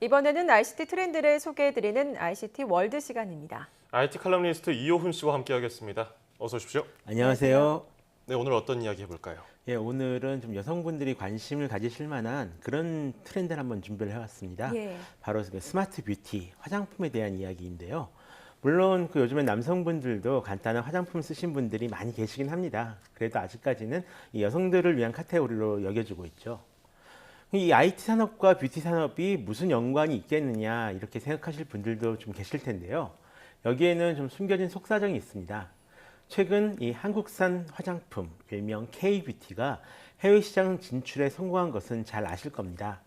이번에는 ICT 트렌드를 소개해드리는 ICT 월드 시간입니다. IT 칼럼니스트 이호훈 씨와 함께하겠습니다. 어서 오십시오. 안녕하세요. 네, 오늘 어떤 이야기 해볼까요? 예, 오늘은 좀 여성분들이 관심을 가지실 만한 그런 트렌드를 한번 준비를 해왔습니다. 예. 바로 그 스마트 뷰티, 화장품에 대한 이야기인데요. 물론 그 요즘에 남성분들도 간단한 화장품 쓰신 분들이 많이 계시긴 합니다. 그래도 아직까지는 이 여성들을 위한 카테고리로 여겨지고 있죠. 이 IT 산업과 뷰티 산업이 무슨 연관이 있겠느냐 이렇게 생각하실 분들도 좀 계실 텐데요. 여기에는 좀 숨겨진 속사정이 있습니다. 최근 이 한국산 화장품 일명 K-뷰티가 해외 시장 진출에 성공한 것은 잘 아실 겁니다.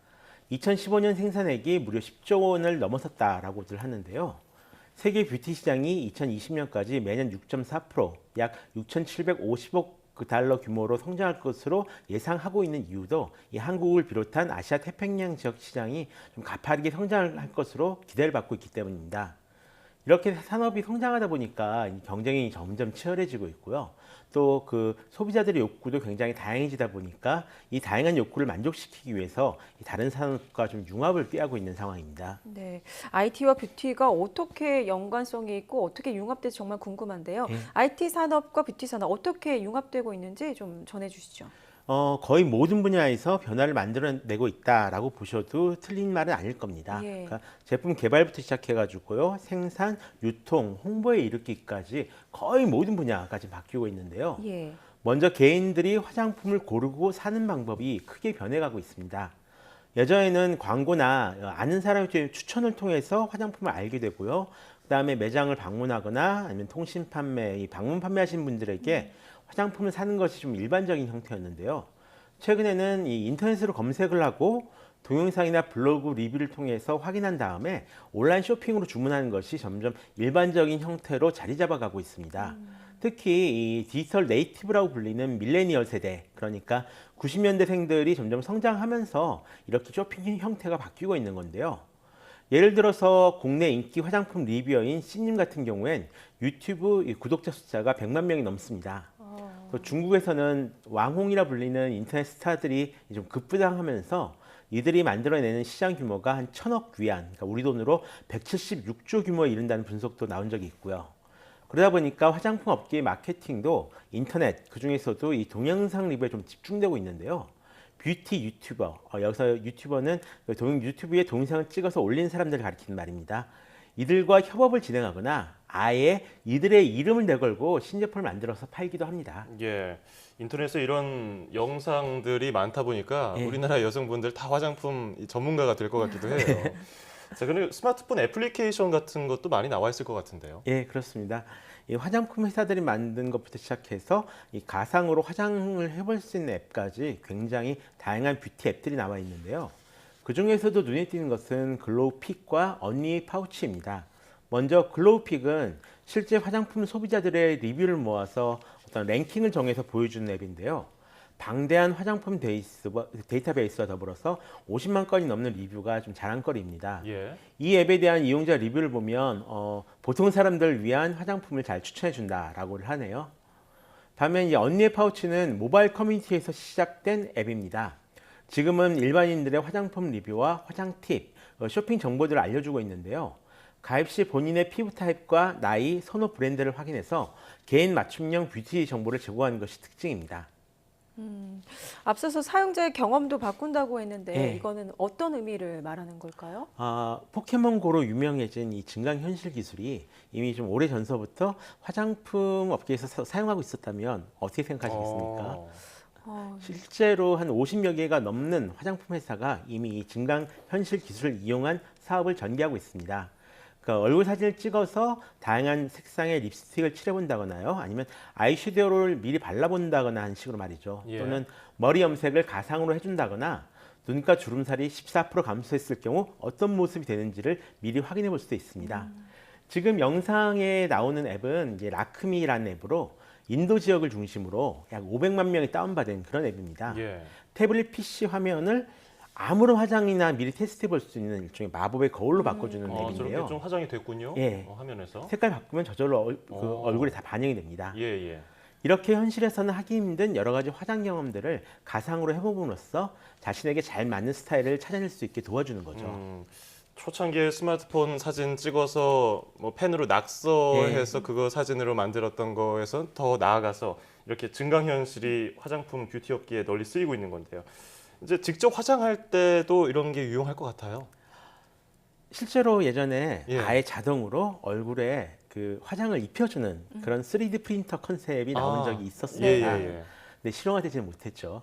2015년 생산액이 무려 10조 원을 넘어섰다라고들 하는데요. 세계 뷰티 시장이 2020년까지 매년 6.4%, 약 6,750억 그 달러 규모로 성장할 것으로 예상하고 있는 이유도 이 한국을 비롯한 아시아 태평양 지역 시장이 좀 가파르게 성장할 것으로 기대를 받고 있기 때문입니다. 이렇게 산업이 성장하다 보니까 이 경쟁이 점점 치열해지고 있고요. 또 그 소비자들의 욕구도 굉장히 다양해지다 보니까 이 다양한 욕구를 만족시키기 위해서 이 다른 산업과 좀 융합을 꾀하고 있는 상황입니다. 네, IT와 뷰티가 어떻게 연관성이 있고 어떻게 융합될지 정말 궁금한데요. 예. IT 산업과 뷰티 산업 어떻게 융합되고 있는지 좀 전해주시죠. 어, 거의 모든 분야에서 변화를 만들어내고 있다라고 보셔도 틀린 말은 아닐 겁니다. 예. 그러니까 제품 개발부터 시작해가지고요, 생산, 유통, 홍보에 이르기까지 거의 모든 분야가 지금 바뀌고 있는데요. 예. 먼저 개인들이 화장품을 고르고 사는 방법이 크게 변해가고 있습니다. 예전에는 광고나 아는 사람의 추천을 통해서 화장품을 알게 되고요. 그다음에 매장을 방문하거나 아니면 통신 판매, 이 방문 판매하시는 분들에게 화장품을 사는 것이 좀 일반적인 형태였는데요. 최근에는 이 인터넷으로 검색을 하고 동영상이나 블로그 리뷰를 통해서 확인한 다음에 온라인 쇼핑으로 주문하는 것이 점점 일반적인 형태로 자리 잡아가고 있습니다. 특히 이 디지털 네이티브라고 불리는 밀레니얼 세대, 그러니까 90년대생들이 점점 성장하면서 이렇게 쇼핑 형태가 바뀌고 있는 건데요. 예를 들어서 국내 인기 화장품 리뷰어인 씨님 같은 경우엔 유튜브 이 구독자 숫자가 100만 명이 넘습니다. 어, 또 중국에서는 왕홍이라 불리는 인터넷 스타들이 좀 급부상하면서 이들이 만들어내는 시장 규모가 한 천억 위안, 그러니까 우리 돈으로 176조 규모에 이른다는 분석도 나온 적이 있고요. 그러다 보니까 화장품 업계의 마케팅도 인터넷, 그 중에서도 이 동영상 리뷰에 좀 집중되고 있는데요. 뷰티 유튜버, 어, 여기서 유튜버는 그 동, 유튜브에 동영상을 찍어서 올린 사람들을 가리키는 말입니다. 이들과 협업을 진행하거나 아예 이들의 이름을 내걸고 신제품을 만들어서 팔기도 합니다. 예, 인터넷에 이런 영상들이 많다 보니까 예. 우리나라 여성분들 다 화장품 전문가가 될 것 같기도 해요. 자, 그리고 스마트폰 애플리케이션 같은 것도 많이 나와 있을 것 같은데요. 예, 그렇습니다. 이 화장품 회사들이 만든 것부터 시작해서 이 가상으로 화장을 해볼 수 있는 앱까지 굉장히 다양한 뷰티 앱들이 나와 있는데요. 그 중에서도 눈에 띄는 것은 글로우픽과 언니 파우치입니다. 먼저 글로우픽은 실제 화장품 소비자들의 리뷰를 모아서 어떤 랭킹을 정해서 보여주는 앱인데요. 방대한 화장품 데이스, 데이터베이스와 더불어서 50만 건이 넘는 리뷰가 좀 자랑거리입니다. 예, 이 앱에 대한 이용자 리뷰를 보면 어, 보통 사람들을 위한 화장품을 잘 추천해 준다라고 하네요. 반면 이 언니의 파우치는 모바일 커뮤니티에서 시작된 앱입니다. 지금은 일반인들의 화장품 리뷰와 화장 팁, 어, 쇼핑 정보들을 알려주고 있는데요. 가입 시 본인의 피부 타입과 나이, 선호 브랜드를 확인해서 개인 맞춤형 뷰티 정보를 제공하는 것이 특징입니다. 앞서서 사용자의 경험도 바꾼다고 했는데 예. 이거는 어떤 의미를 말하는 걸까요? 아, 포켓몬고로 유명해진 이 증강현실 기술이 이미 좀 오래 전서부터 화장품 업계에서 사- 사용하고 있었다면 어떻게 생각하시겠습니까? 어, 어, 실제로 한 50여 개가 넘는 화장품 회사가 이미 이 증강 현실 기술을 이용한 사업을 전개하고 있습니다. 그러니까 얼굴 사진을 찍어서 다양한 색상의 립스틱을 칠해본다거나요, 아니면 아이섀도우를 미리 발라본다거나 하는 식으로 말이죠. 예. 또는 머리 염색을 가상으로 해준다거나 눈가 주름살이 14% 감소했을 경우 어떤 모습이 되는지를 미리 확인해 볼 수도 있습니다. 지금 영상에 나오는 앱은 이제 라크미라는 앱으로 인도 지역을 중심으로 약 500만 명이 다운받은 그런 앱입니다. 예, 태블릿 PC 화면을 아무런 화장이나 미리 테스트해 볼 수 있는 일종의 마법의 거울로 바꿔주는 어, 저렇게 앱인데요. 좀 화장이 됐군요. 예. 어, 화면에서. 색깔 바꾸면 저절로 얼, 그 어. 얼굴에 다 반영이 됩니다. 예, 예. 이렇게 현실에서는 하기 힘든 여러 가지 화장 경험들을 가상으로 해봄으로써 자신에게 잘 맞는 스타일을 찾아낼 수 있게 도와주는 거죠. 음, 초창기에 스마트폰 사진 찍어서 뭐 펜으로 낙서해서 그거 사진으로 만들었던 거에서 더 나아가서 이렇게 증강현실이 화장품 뷰티 업계에 널리 쓰이고 있는 건데요. 이제 직접 화장할 때도 이런 게 유용할 것 같아요. 실제로 예전에 예. 아예 자동으로 얼굴에 그 화장을 입혀주는 그런 3D 프린터 컨셉이 나온 아, 적이 예, 있었습니다. 예, 예. 근데 실용화되지 못했죠.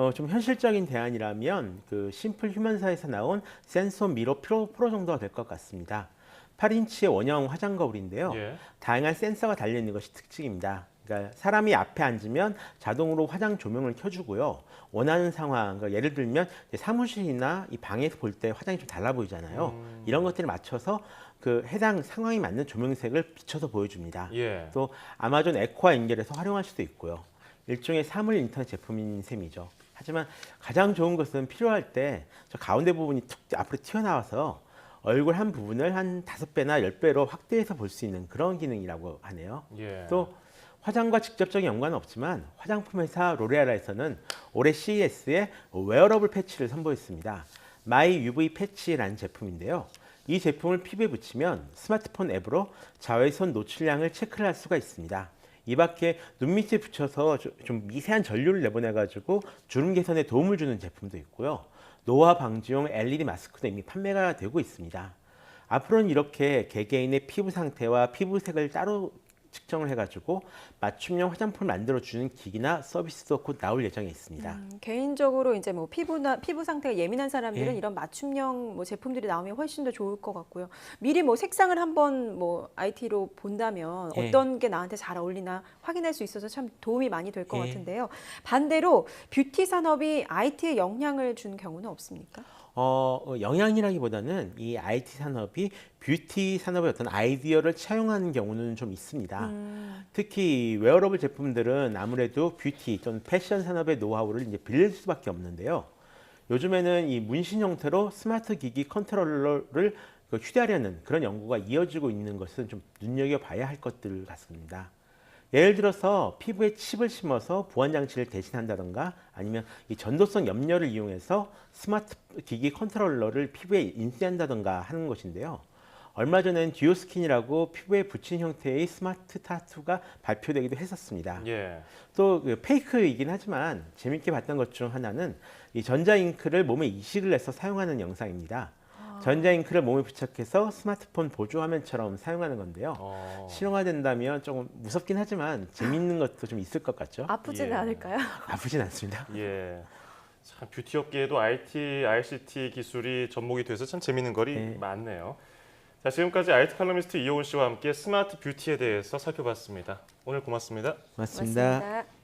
어, 좀 현실적인 대안이라면 그 심플 휴먼사에서 나온 센서 미러 프로, 프로 정도가 될 것 같습니다. 8인치의 원형 화장 거울인데요. 예. 다양한 센서가 달려 있는 것이 특징입니다. 그러니까 사람이 앞에 앉으면 자동으로 화장 조명을 켜주고요. 원하는 상황, 그러니까 예를 들면 사무실이나 이 방에서 볼 때 화장이 좀 달라 보이잖아요. 음. 이런 것들을 맞춰서 그 해당 상황에 맞는 조명색을 비춰서 보여줍니다. 예. 또 아마존 에코와 연결해서 활용할 수도 있고요. 일종의 사물 인터넷 제품인 셈이죠. 하지만 가장 좋은 것은 필요할 때 저 가운데 부분이 툭 앞으로 튀어나와서 얼굴 한 부분을 한 다섯 배나 열 배로 확대해서 볼 수 있는 그런 기능이라고 하네요. 예. 또 화장과 직접적인 연관은 없지만 화장품 회사 로레알에서는 올해 CES에 웨어러블 패치를 선보였습니다. 마이 UV 패치라는 제품인데요. 이 제품을 피부에 붙이면 스마트폰 앱으로 자외선 노출량을 체크를 할 수가 있습니다. 이 밖에 눈 밑에 붙여서 좀- 좀 미세한 전류를 내보내 가지고 주름 개선에 도움을 주는 제품도 있고요. 노화 방지용 LED 마스크도 이미 판매가 되고 있습니다. 앞으로는 이렇게 개개인의 피부 상태와 피부색을 따로 측정을 해가지고 맞춤형 화장품을 만들어주는 기기나 서비스도 곧 나올 예정에 있습니다. 음, 개인적으로 이제 뭐 피부나 피부 상태가 예민한 사람들은 예. 이런 맞춤형 뭐 제품들이 나오면 훨씬 더 좋을 것 같고요. 미리 뭐 색상을 한번 뭐 IT로 본다면 예. 어떤 게 나한테 잘 어울리나 확인할 수 있어서 참 도움이 많이 될것 예. 같은데요. 반대로 뷰티 산업이 IT에 영향을 준 경우는 없습니까? 어, 어, 영향이라기보다는 이 IT 산업이 뷰티 산업의 어떤 아이디어를 차용하는 경우는 좀 있습니다. 음, 특히 웨어러블 제품들은 아무래도 뷰티 또는 패션 산업의 노하우를 이제 빌릴 수밖에 없는데요. 요즘에는 이 문신 형태로 스마트 기기 컨트롤러를 그 휴대하려는 그런 연구가 이어지고 있는 것은 좀 눈여겨봐야 할 것들 같습니다. 예를 들어서 피부에 칩을 심어서 보안 장치를 대신한다던가 아니면 이 전도성 염료를 이용해서 스마트 기기 컨트롤러를 피부에 인쇄한다던가 하는 것인데요. 얼마 전엔 듀오스킨이라고 피부에 붙인 형태의 스마트 타투가 발표되기도 했었습니다. 예. 또그 페이크이긴 하지만 재밌게 봤던 것 중 하나는 이 전자잉크를 몸에 이식을 해서 사용하는 영상입니다. 전자잉크를 몸에 부착해서 스마트폰 보조 화면처럼 사용하는 건데요. 어. 실용화된다면 조금 무섭긴 하지만 재밌는 것도 좀 있을 것 같죠? 아프지는 예. 않을까요? 아프진 않습니다. 예. 참 뷰티 업계에도 IT, ICT 기술이 접목이 돼서 참 재밌는 거리 네. 많네요. 자, 지금까지 IT 칼럼니스트 이호은 씨와 함께 스마트 뷰티에 대해서 살펴봤습니다. 오늘 고맙습니다. 고맙습니다. 맞습니다.